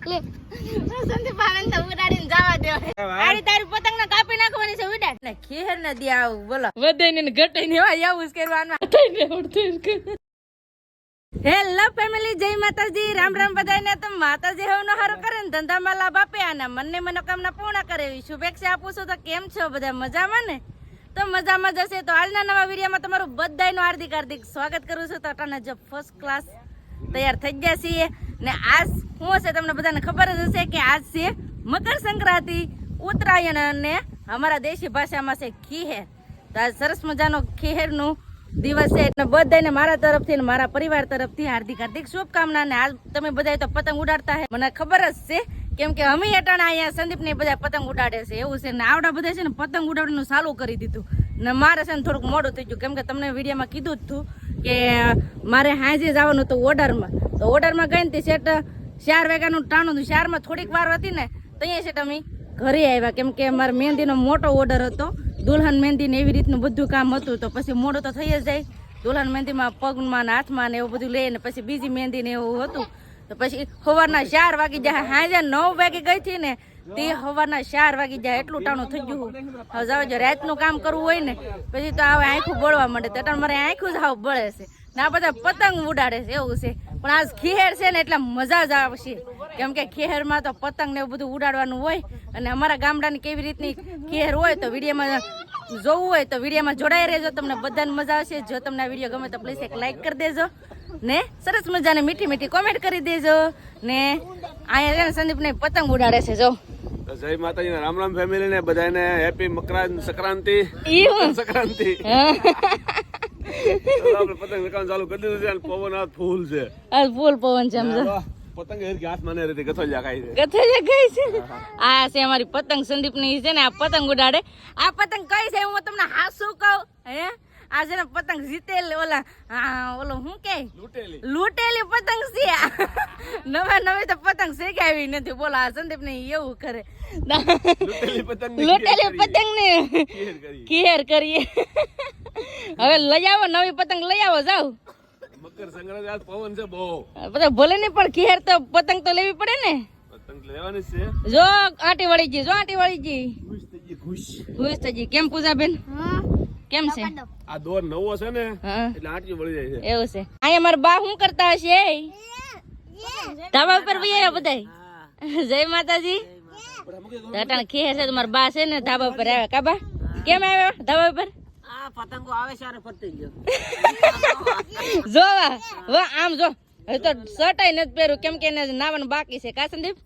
સંદીપ આવે તો ઉડાડીને જવા દેવાય આડી તારી પતંગ ને કાપી નાખવાની છે ઉડાડ. ને ખેર ને આવું બોલો. વધાઈને ને ઘટાઈને એવા આવું જ કરવાનું. ઘટાઈને આવડતું હેલો ફેમિલી જય માતાજી. રામ રામ બધાને તો માતાજી હવનો હારો કરે ને ધંધામાં લાભ આપે અને મનને મનોકામના પૂર્ણ કરે એવી શુભેચ્છા આપું છું. તો કેમ છો બધા? મજામાં ને? તો મજામાં જશે તો આજના નવા વિડીયોમાં તમારું બધાનું હાર્દિક હાર્દિક સ્વાગત કરું છું. તો અટાણા જો ફર્સ્ટ ક્લાસ તૈયાર થઈ ગયા છીએ. ને આજ શું હશે તમને બધાને ખબર જ હશે કે આજ છે મકર સંક્રાંતિ. ઉત્તરાયણ અને અમારા દેશી ભાષામાં છે ખીહેર. તો આજ સરસ મજાનો ખીહેરનું દિવસ છે એટલે બધાને મારા તરફથી અને મારા પરિવાર તરફથી હાર્દિક હાર્દિક શુભકામના ને આજ તમે બધા તો પતંગ ઉડાડતા હે. મને ખબર જ છે કેમ કે અમે અટાણા અહીંયા સંદીપ ને બધા પતંગ ઉડાડે છે. એવું છે ને આવડા બધા છે ને પતંગ ઉડાડવાનું ચાલુ કરી દીધું. ને મારે છે ને થોડુંક મોડું થઈ ગયું. કેમ કે તમને વિડીયોમાં કીધું જ હતું કે મારે હાજે જવાનું હતું ઓર્ડરમાં. તો ઓર્ડરમાં ગઈ ને તે સેટ ચાર વાગ્યાનું ટાણું હતું. ચારમાં થોડીક વાર હતી ને, તો અહીંયા સેટ તમે. ઘરે આવ્યા. કેમ કે મારે મહેંદીનો મોટો ઓર્ડર હતો. દુલ્હન મહેંદીને એવી રીતનું બધું કામ હતું, તો પછી મોડું તો થઈ જ જાય. દુલ્હન મહેંદીમાં પગમાં ને હાથમાં ને એવું બધું લઈને પછી બીજી મહેંદી ને એવું હતું. તો પછી સવારના ચાર વાગી જાય હાજે નવ વાગે ગઈ હતી ને, તે સવારના ચાર વાગી જાય એટલું ટાણું થઈ ગયું હવે જાવ જો રાતનું કામ કરવું હોય ને, પછી તો હવે આંખું બળવા માંડે. તો મારે આંખું જ હાવ બળે છે. ને આ બધા પતંગ ઉડાડે છે, એવું છે. પણ આજ ખેર છે ને એટલે મજા જ આવશે. કેમ કે ખેરમાં તો પતંગ ને એવું બધું ઉડાડવાનું હોય અને અમારા ગામડાની કેવી રીતની ખેર હોય તો વિડીયોમાં જોવું હોય તો વિડીયોમાં જોડાઈ રહેજો. તમને બધાને મજા આવશે. જો તમને આ વીડિયો ગમે તો પ્લીઝ એક લાઈક કરી દેજો. ને સરસ મજાને મીઠી મીઠી કોમેન્ટ કરી દેજો. ને અહીંયા છે ને સંદીપને પતંગ ઉડાડે છે જો. જય માતાજી રામ રામ ફેમિલી ને બધાને હેપી મકરાન સંક્રાંતિ. સંક્રાંતિ. આપણે પતંગ લગાવવાનું ચાલુ કરી દીધું છે અને પવન આ ફૂલ છે. આ ફૂલ પવન છે સમજો પતંગ ગથોલિયા ખાય છે. આ છે અમારી પતંગ સંદીપની છે ને આ પતંગ ઉડાડે. આ પતંગ કઈ છે? હું તમને હાસુ કહું હે? આ છે પતંગ જીતેલ ઓલા ઓલો હું કે? લૂંટેલી. લૂંટેલી પતંગ છે. આ. નવા નવી તો પતંગ શેકાવી નથી. બોલો આ સંદીપ ને એવું કરે. લૂંટેલી પતંગની કેર કરીએ. હવે લઈ આવો નવી પતંગ લઈ આવો જાવ મકર સંક્રાંતિ આજ પવન છે બહુ. બધા ભલે ને પણ કેર તો પતંગ તો લેવી પડે ને. પતંગ લેવાની છે. જો આંટી વળી જી જો આંટી વળી જી ખુશ થઈ ગઈ ખુશ ખુશ થઈ ગઈ. કેમ પૂજા બેન કેમ છે? આ દોર નવો છે ને હા. એટલે આંટી વળી જાય છે. એવું છે. અહીંયા મારા બા શું કરતા હશે ધાબા ઉપર બી આવ્યા બધા જય માતાજી. અટાણ ખેર છે તમારા બા છે ને ધાબા ઉપર આવ્યા કાબા કેમ આવ્યા ધાબા ઉપર? જો વા, વા આમ જો. હવે તો શર્ટાઈ નથી પહેર્યું. કેમ કે એને નાવાનું બાકી છે. કા સંદીપ?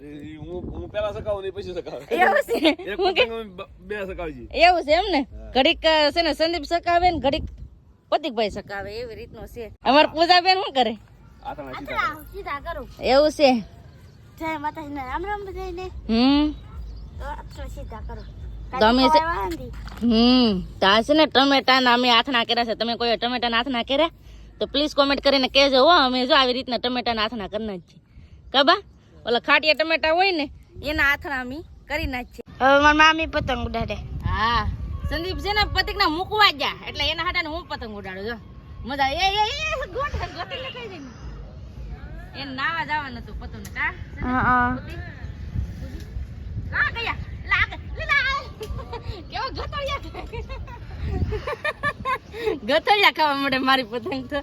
ઈ હું હું પેલા સકાવું નહીં પછી સકાવ એવું છે. એક હું કે? પતંગ અમે બ- બે સકાવજી એવું છે એમ ને? ઘડીક છે ને સંદીપ સકાવે ને ઘડીક પતિકભાઈ સકાવે એવી રીતનું છે. અમાર પૂજાબેન શું કરે? આથણા સીધા કરો. એવું છે. જય માતાજીને રામ રામ બધાને હમ. તો સીધા કરો. છે- હમ. તો છે ને ટમેટા ના અમે આથણા કર્યા છે. તમે કોઈ ટમેટા ના આથણા કર્યા? તો પ્લીઝ કોમેન્ટ કરીને કહેજો હો. અમે જો આવી રીતના ટમેટા ના આથણા કરી નાખીએ. કબા ઓલા ખાટિયા ટમેટા હોય ને એના આથણા અમે કરી નાખીએ. હવે મારી મામી પતંગ ઉડાડે. હા. સંદીપ છે ને પતિક ના મૂકવા ગયા. એટલે એના હાટા હું પતંગ ઉડાડું જો. મજા એ એ એ ગોટ ગોટી લખાઈ જઈ એ નાવા જવાનું હતું પતંગ ને કા હા કા ગયા? લાગ લીલા. કેવો ગતળિયા ગતળિયા ખાવા માટે મારી પતંગ તો.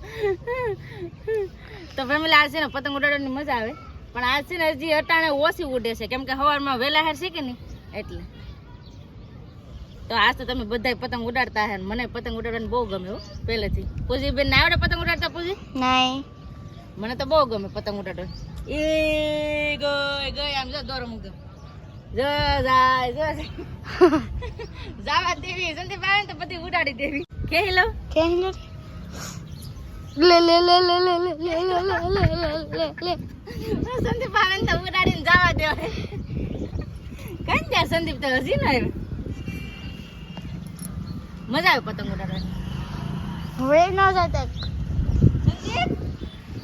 તો ફેમિલી આ છે ને પતંગ ઉડાડવાની મજા આવે. પણ આ છે ને હજી અટાણે ઓછી ઉડે છે. કેમ કે સવારમાં વહેલા હેર છે કે નહીં એટલે. તો આજ તો તમે બધા પતંગ ઉડાડતા હે મને પતંગ ઉડાડવાનું બહુ ગમે હો પહેલેથી પૂજી બેન ના આવડે પતંગ ઉડાડતા પૂજી નહીં મને તો બહુ ગમે પતંગ ઉડાડવા એ ગઈ ગઈ આમ જો દોરો મૂક જો જાય જો જાવા દેવી સંદીપ આવે તો બધી ઉડાડી દેવી કે લો કેમ લે લે લે લે લે લે લે લે લે લે લે લે લે સંદીપ આવે તો ઉડાડીને જવા દેવાય કઈ જાય સંદીપ તો હજી ના આવ્યો મજા આવે પતંગ ઉડાડવાની. હવે ન જતા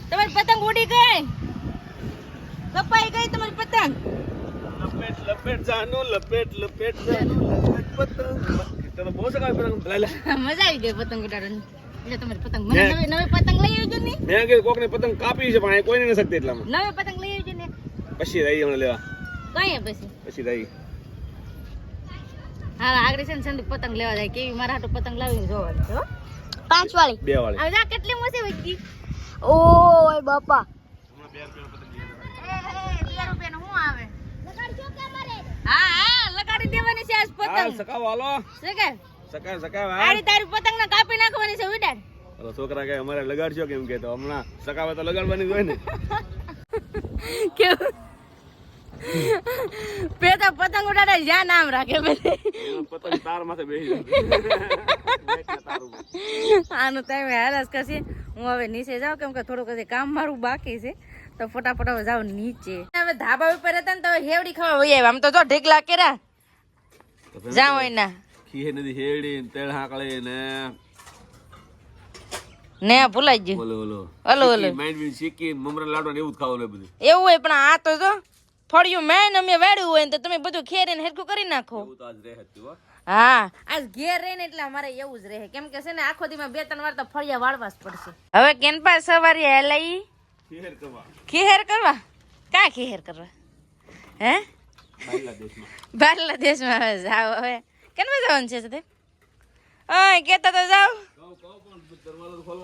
તમારી પતંગ ઉડી ગઈ. કપાઈ ગઈ તમારી પતંગ. લપેટ લપેટ જાનું લપેટ લપેટ જાનું લપેટ પતંગ. તમે બહુ સકાવી પતંગ મજા આવી ગઈ પતંગ ઉડાડવાની. એટલે તમારી પતંગ મને નવી નવી પતંગ લઈ આવજો ને. મેં કીધું કોકને પતંગ કાપી છે પણ કોઈ નથી શકતી એટલામાં. નવી પતંગ લઈ આવજો ને. પછી રહી હમણાં લેવા. કઈ પછી. પછી રહી હા આગળ છે ને સંદીપ પતંગ લેવા જાય કેવી મારા હાટુ પતંગ લાવીને જોવા દે પાંચ વાળી બે વાળી. હવે જા કેટલી મોટી વચ્ચી ઓય બાપા. હા હા દેવાની છે છોકરા કે અમારે લગાડશો કેમ કે તો? હમણાં સકાવે તો લગાડવાની હોય ને. કેવું? પેતા પતંગ ઉડાડે જ્યાં નામ રાખે બધી. પતંગ તાર માથે બેહી આનું તમે હેરાસ કરશે. હું હવે નીચે જાઉં કેમ કે થોડુંક હજી કામ મારું બાકી છે. તો ફટાફટ હવે જાઉં નીચે. હવે ધાબા ઉપર હતા ને તો હેવડી ખાવા આવ્યા. આમ તો જો ઢીકલા કેરા જાઉં જાવ એના. ખીર નથી હેવડી ને તેલ હાકળી ને ને ભૂલાઈ ગયું. ઓલો ઓલો ઓલો ઓલો માઇન્ડ બી શીખી મમરા લાડવા ને એવું જ ખાવાનું બધું. એવું હોય પણ આ તો જો ફળિયું મેન અમે વાળ્યું હોય ને તો તમે બધું ખેરીને હેરખું કરી નાખો. રહે હા. આજ ઘેર રહીને એટલે અમારે એવું જ રહે. કેમ કે છે ને આખો દીમાં બે ત્રણ વાર તો ફળિયા વાળવા જ પડશે. હવે કેનપા સવારે હેલાઈ ખેર કરવા. ખીહેર કરવા? કા ખેર કરવા? હે? બાંગ્લાદેશમાં. બહારના દેશમાં હવે જાવ હવે. કેનમાં જવાનું છે સદે ઓય કેતા તો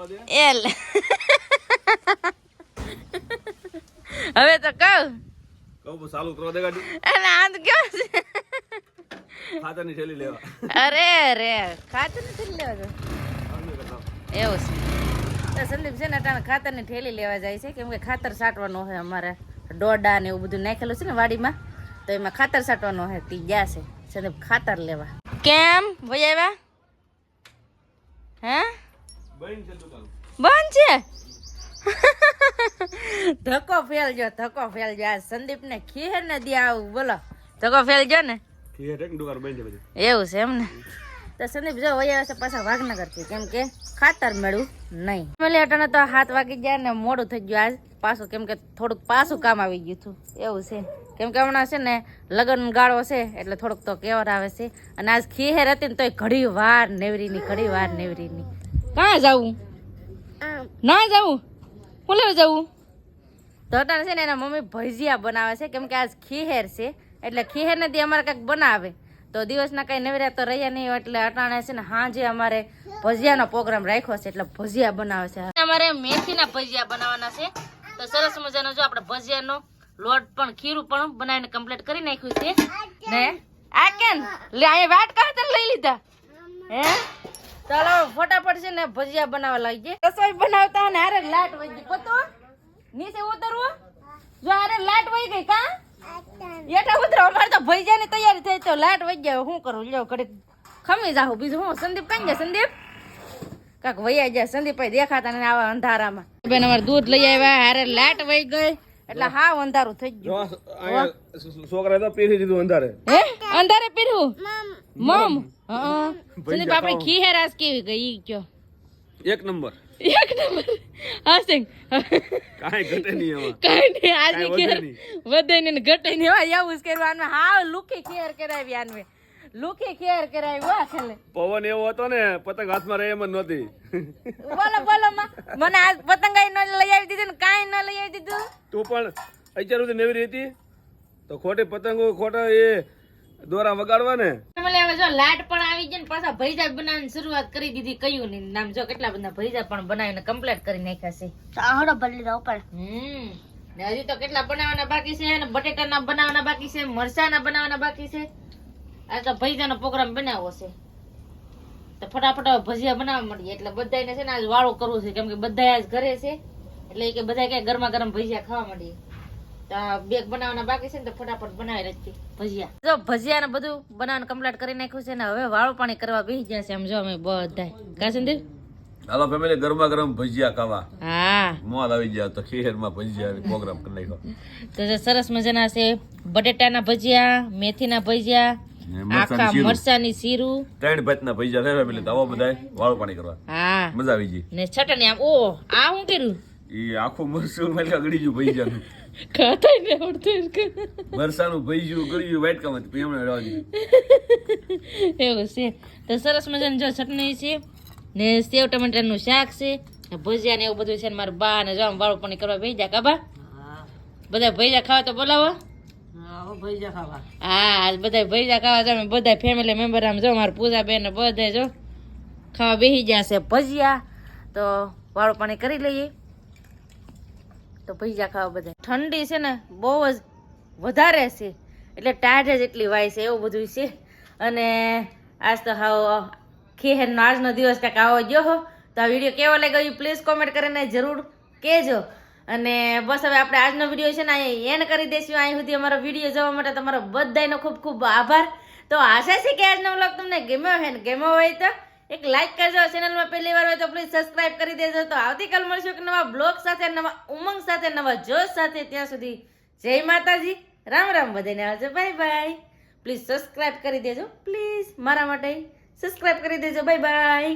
દે. એલ. હવે તો કહું. કહું ચાલુ કરવા દે ગાડી. અને આ તો કેવું છે? ખાતરની થેલી લેવા. અરે રે ખાતર નથી લેવા તો આમને કરતા. એવું છે. તો સંદીપ છે ને અટાણે ખાતરની થેલી લેવા જાય છે કેમ કે ખાતર સાટવાનું હોય અમારે. ડોડા ને એવું બધું નાખેલું છે ને વાડીમાં તો એમાં ખાતર સાટવાનું હોય તી ગયા છે. સંદીપ ખાતર લેવા. કેમ? ભાઈ આવ્યા? હે? બંધ છે ધક્કો ફેલજો ધક્કો ફેલજો આ સંદીપ ને ખીર ને દે આવું બોલો. ધક્કો ફેલજો ને? એવું છે એમ ને? તો સંદીપ જો વયા છે પાછા વાઘનગરથી. કેમ કે ખાતર મેળવું નહીં. ફેમિલી અટાણે તો હાથ વાગી ગયા ને મોડું થઈ ગયું આજ. પાછું કેમ કે થોડુંક પાછું કામ આવી ગયું હતું. એવું છે. કેમ કે હમણાં છે ને લગ્ન ગાળો છે એટલે થોડુંક તો કેવર આવે છે. અને આજ ખીહેર હતી ને તોય ઘડી વાર નેવરીની ઘડી વાર નેવરીની. કાં જવું? ના જવું? કોલે જવું તો અટાણે છે ને એના મમ્મી ભજીયા બનાવે છે. કેમ કે આજ ખીહેર છે. એટલે ખીહેર નથી અમારે કંઈક બનાવે. તો દિવસના કઈ નવરા તો રહ્યા નહીં એટલે અટાણે છે ને હાજે અમારે ભજીયાનો પ્રોગ્રામ રાખ્યો છે. એટલે ભજીયા બનાવે છે. અમારે મેથીના ભજીયા બનાવવાના છે. તો સરસ મજાનો જો આપણે ભજીયાનો લોટ પણ ખીરું પણ બનાવીને કમ્પ્લીટ કરી નાખ્યું છે. ને? આ કેમ? લે અહીંયા વાટ કાતર લઈ લીધા. હે? ચાલો ફટાફટ છે ને ભજીયા બનાવવા લાગી રસોઈ બનાવતા ને હારે લાટ વહી ગઈ. પતો, નીચે ઉતરવું? જો હારે લાટ વહી ગઈ કા? એટા ઉતરો, અમારે તો ભજીયાની તૈયારી થઈ તો લાટ વહી ગયા. શું કરું? લ્યો, ઘડીક ખમી જાવ બીજું હું સંદીપ કઈ ગયા? સંદીપ? કાક વૈયા જાય સંદીપ ભાઈ દેખાતા ને આવા અંધારામાં. બેન અમારે દૂધ લઈ આવ્યા. હારે લાટ વહી ગઈ. એટલે હા અંધારું થઈ ગયું. છોકરા તો પીરી દીધું અંધારે. હે? અંધારે પીરું મમ. હા સંદીપ આપણે ખીહેર આજ કેવી ગઈ? કયો. એક નંબર. એક નંબર. હા સિંગ કાઈ ઘટે નહીં એમાં. કાઈ નહીં આજે કેર વધે નહીં. ઘટે નહીં. એવું જ કરવાનું હા લુકી ખેર કરાવી આનવે લુખી કેર કરાવી વાહ પવન એવો હતો ને પતંગ હાથમાં રહે એમ નહોતી. બોલો બોલો માં. મને આજ પતંગાઈ ન લઈ આવી દીધું ને કાઈ ન લઈ આવી દીધું. તું પણ અત્યાર સુધી નેવરી હતી? તો ખોટી પતંગો ખોટા એ દોરા વગાડવા ને. એટલે હવે જો લાટ પણ આવી ગઈ ને પાછા ભૈજા બનાવવાની શરૂઆત કરી દીધી કયું ને નામ જો કેટલા બધા ભૈજા પણ બનાવીને કમ્પ્લીટ કરી નાખ્યા છે. ચાહડો ભલી દો પણ હમ. ને હજી તો કેટલા બનાવવાના બાકી છે અને બટેટાના બનાવવાના બાકી છે મરચાના બનાવવાના બાકી છે. આ તો ભજીયાનો પ્રોગ્રામ બનાવવો છે. તો ફટાફટ હવે ભજીયા બનાવવા મળીએ એટલે બધાને છે ને આજ વાળું કરવું છે. કેમ કે બધા આજ ઘરે છે. એટલે કે બધા ક્યાંય ગરમા ગરમ ભજીયા ખાવા મળીએ બેગ બનાવવાના બાકી છે ને તો ફટાફટ બનાવી રાખીએ ભજીયા. જો ભજીયા ને બધું બનાવવાનું કમ્પ્લીટ કરી નાખ્યું છે ને હવે વાળું પાણી કરવા બેસી ગયા છે. આમ જો અમે બધા કા સંદીપ? હાલો ફેમિલી ગરમા ગરમ ભજીયા ખાવા. હા. મોલ આવી ગયા તો ખીરમાં ભજીયા પ્રોગ્રામ કરી નાખ્યો. તો સરસ મજાના છે બટેટાના ભજીયા મેથીના ભજીયા આખા. મરચાની શીરું. ત્રણ ભાતના બધા વાળું પાણી કરવા. હા. મજા આવી ગઈ. ને ચટણી આમ ઓ આ શું કર્યું? એ આખું મરસું એટલે અગડી ગયું ભજીયાનું. ખાતા ને આવડતું મરસાનું ભજીયું ગળી ગયું એવું છે. તો સરસ મજાની જો ચટણી છે ને સેવ ટમેટાનું શાક છે ભજીયા ને એવું બધું છે ને મારા બા ને જો આમ વાળું પાણી કરવા ભેજા કાબા બધા ભેજા ખાવા તો બોલાવો. હા, આજ બધા ભૈજા ખાવા અમે બધા ફેમિલી મેમ્બર આમ જો મારા પૂજા બેન બધા જો ખાવા બેસી ગયા છે ભજીયા. તો વાળું કરી લઈએ. તો ભજીયા ખાવા બધા ઠંડી છે ને, બહુ જ વધારે છે. એટલે ટાઢ જ એટલી વાય છે, એવું બધું છે. અને આજ તો હાવ ખેહેરનો આજનો દિવસ કાંઈક આવો ગયો હો. તો આ વીડિયો કેવો લાગ્યો એ પ્લીઝ કોમેન્ટ કરીને જરૂર કહેજો. અને બસ હવે આપણે આજનો વીડિયો છે ને અહીંયા એન્ડ કરી દઈશું. અહીં સુધી અમારો વીડિયો જોવા માટે તમારો બધાનો ખૂબ ખૂબ આભાર. તો આશા છે કે આજનો વ્લોગ તમને ગમ્યો હોય ને ગમ્યો હોય તો એક લાઈક કરજો. ચેનલમાં પહેલી વાર હોય તો પ્લીઝ સબસ્ક્રાઇબ કરી દેજો. તો આવતીકાલ મળશું એક નવા બ્લોગ સાથે, નવા ઉમંગ સાથે, નવા જોશ સાથે. ત્યાં સુધી જય માતાજી. રામ રામ બધાને આવજો. બાય બાય પ્લીઝ સબસ્ક્રાઇબ કરી દેજો. પ્લીઝ મારા માટે સબસ્ક્રાઇબ કરી દેજો. Bye bye